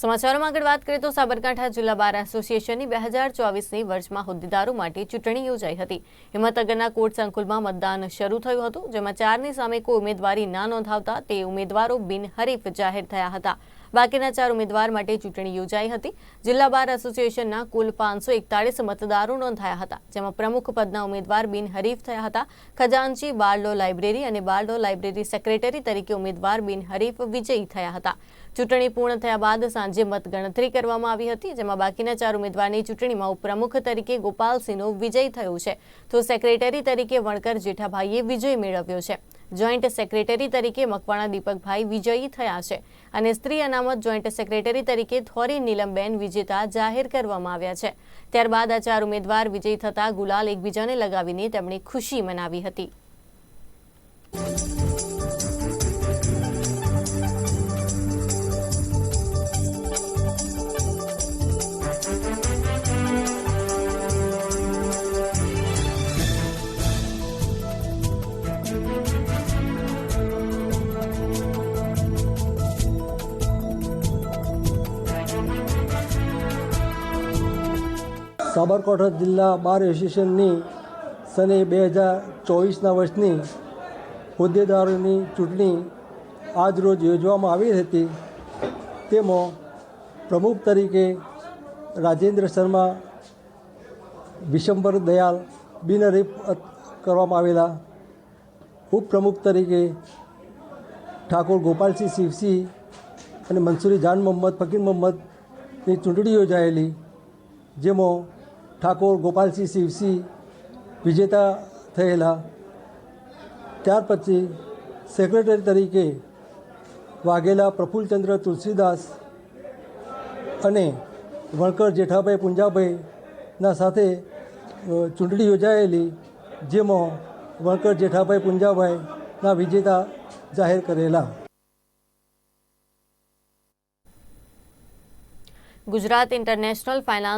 સમાચારોમાં આગળ વાત કરીએ તો સાબરકાંઠા જિલ્લા બાર એસોસિએશનની બે હજાર ચોવીસની વર્ષમાં હોદ્દેદારો માટે ચૂંટણી યોજાઈ હતી. હિંમતનગરના કોર્ટ સંકુલમાં મતદાન શરૂ થયું હતું, જેમાં ચારની સામે કોઈ ઉમેદવારી ના નોંધાવતા તે ઉમેદવારો બિનહરીફ જાહેર થયા હતા. બાકીના ચાર ઉમેદવાર માટે ચૂંટણી યોજાઈ હતી. જિલ્લા બાર એસોસિએશનના કુલ પાંચસો એકતાળીસ મતદારો નોંધાયા હતા, જેમાં પ્રમુખ પદના ઉમેદવાર બિનહરીફ થયા હતા. ખજાનચી બારડો લાઇબ્રેરી અને બારડો લાઇબ્રેરી સેક્રેટરી તરીકે ઉમેદવાર બિનહરીફ વિજયી થયા હતા. ચૂંટણી પૂર્ણ થયા બાદ સાંજે મતગણતરી કરવામાં આવી હતી, જેમાં બાકીના ચાર ઉમેદવારની ચૂંટણીમાં ઉપપ્રમુખ તરીકે ગોપાલસિંહનો વિજય થયો છે. તો સેક્રેટરી તરીકે વણકર જેઠાભાઈએ વિજય મેળવ્યો છે. જોઈન્ટ સેક્રેટરી તરીકે મકવાણા દીપકભાઈ વિજયી થયા છે અને સ્ત્રી અનામત જોઈન્ટ સેક્રેટરી તરીકે થોરી નીલમબેન વિજેતા જાહેર કરવામાં આવ્યા છે. ત્યારબાદ આ ચાર ઉમેદવાર વિજયી થતા ગુલાલ એકબીજાને લગાવીને તેમણે ખુશી મનાવી હતી. સાબરકાંઠા જિલ્લા બાર એસોસિએશનની સને બે હજાર ચોવીસના વર્ષની હોદ્દેદારોની ચૂંટણી આજ રોજ યોજવામાં આવી હતી. તેમાં પ્રમુખ તરીકે રાજેન્દ્ર શર્મા વિશંબર દયાલ બિનહરીફ કરવામાં આવેલા. ઉપપ્રમુખ તરીકે ઠાકોર ગોપાલસિંહ શિવસિંહ અને મનસુરી જાન મોહમ્મદ, ફકીર મોહમ્મદની ચૂંટણી યોજાયેલી, જેમાં ઠાકોર, ગોપાલસિંહ શિવસિંહ વિજેતા થયેલા. ત્યાર પછી સેક્રેટરી તરીકે વાઘેલા પ્રફુલ્લચંદ્ર તુલસીદાસ અને વણકર જેઠાભાઈ પુંજાભાઈના સાથે ચૂંટણી યોજાયેલી, જેમાં વણકર જેઠાભાઈ પુંજાભાઈના વિજેતા જાહેર કરેલા. Gujarat international finance